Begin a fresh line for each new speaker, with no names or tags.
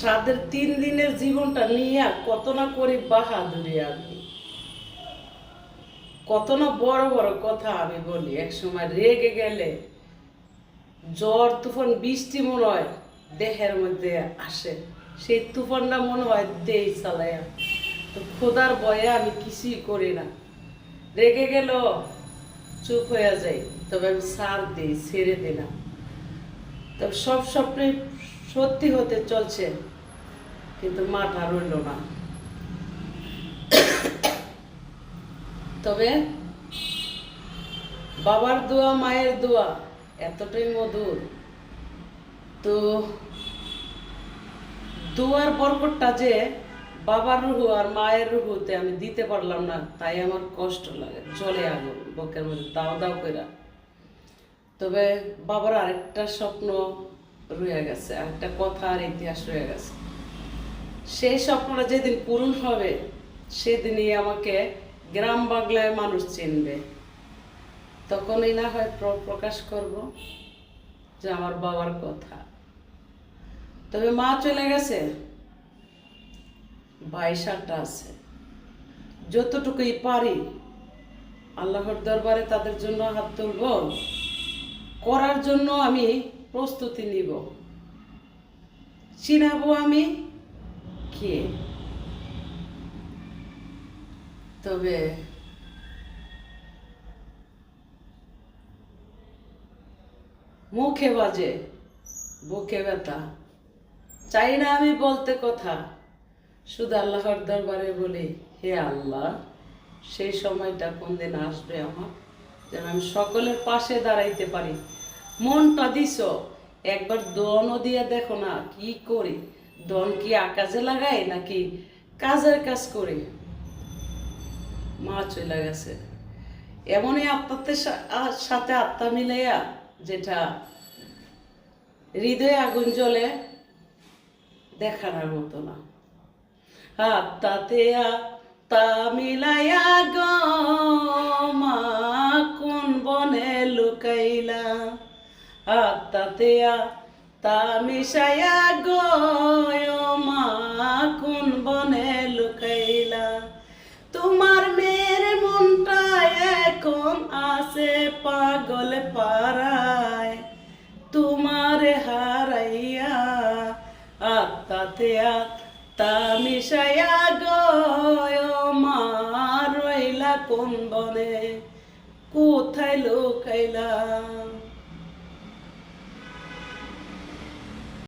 সাদের তিন দিনের জীবনটা নিয়ে কত না করি বাহাদুরি আমি। কত না বড় বড় কথা আমি বলি। এক সময় রেগে গেলে জ্বর, তুফান, বৃষ্টি মনে হয় দেহের মধ্যে আসে। সেই তুফানটা মনে হয় দেই চালাইয়া তো খোদার ভয়ে আমি কিছুই করি না। রেগে গেল চুপ হয়ে যাই। তবে আমি সার দিই, ছেড়ে না। তবে সব স্বপ্নে সত্যি হতে চলছে, কিন্তু মাঠা রইল না। তবে বাবার দোয়া, মায়ের দোয়া এতটাই মধুর। তো দোয়ার বরকটটা যে বাবার রুহু আর মায়ের রুহুতে আমি দিতে পারলাম না, তাই আমার কষ্ট লাগে, চলে আগুন বকের মধ্যে, দাও দাও কইরা। তবে বাবার আরেকটা স্বপ্ন রয়ে গেছে। আরেকটা কথা আর ইতিহাস রয়ে গেছে। সেই স্বপ্নটা যেদিন পূরণ হবে, সেদিনই আমাকে গ্রাম বাংলায় মানুষ চিনবে। তখনই না হয় প্র- প্রকাশ করব যে আমার বাবার কথা। তবে মা চলে গেছে। সাতটা আছে। যতটুকুই পারি আল্লাহর দরবারে তাদের জন্য হাত তুলব। করার জন্য আমি প্রস্তুতি নিব। চিনাবো আমি কে? তবে মুখে বাজে, বুকে ব্যথা। চাই না আমি বলতে কথা। শুধু আল্লাহর দরবারে বলি, হে আল্লাহ, সেই সময়টা কোন দিন আসবে আমার? যেন আমি সকলের পাশে দাঁড়াইতে পারি। মনটা দিছ? একবার দনও দিয়ে দেখো না, কি করি? দন কি আকাশে লাগাই নাকি কাজের কাজ করি? মা চলে গেছে। এমনই আত্মাতে সাথে আত্মা মিলাইয়া যেটা হৃদয়ে আগুন জ্বলে, দেখানোর মতো না। আত্মাতে আত্মা মিলাইয়া গো, মা কোন বনে লুকাইলা? আত্মাতে আত্মা মিশাইয়া গো, ও মা, কোন বনে লুকাইলা? তোমার মেয়ের মনটা এখন আছে পাগল পাড়ায়। তোমার হারাইয়া আত্মাতে আত্মা মিশাইয়া গয় মা, রইলা কোন বনে? কোথায় লোকাইলা?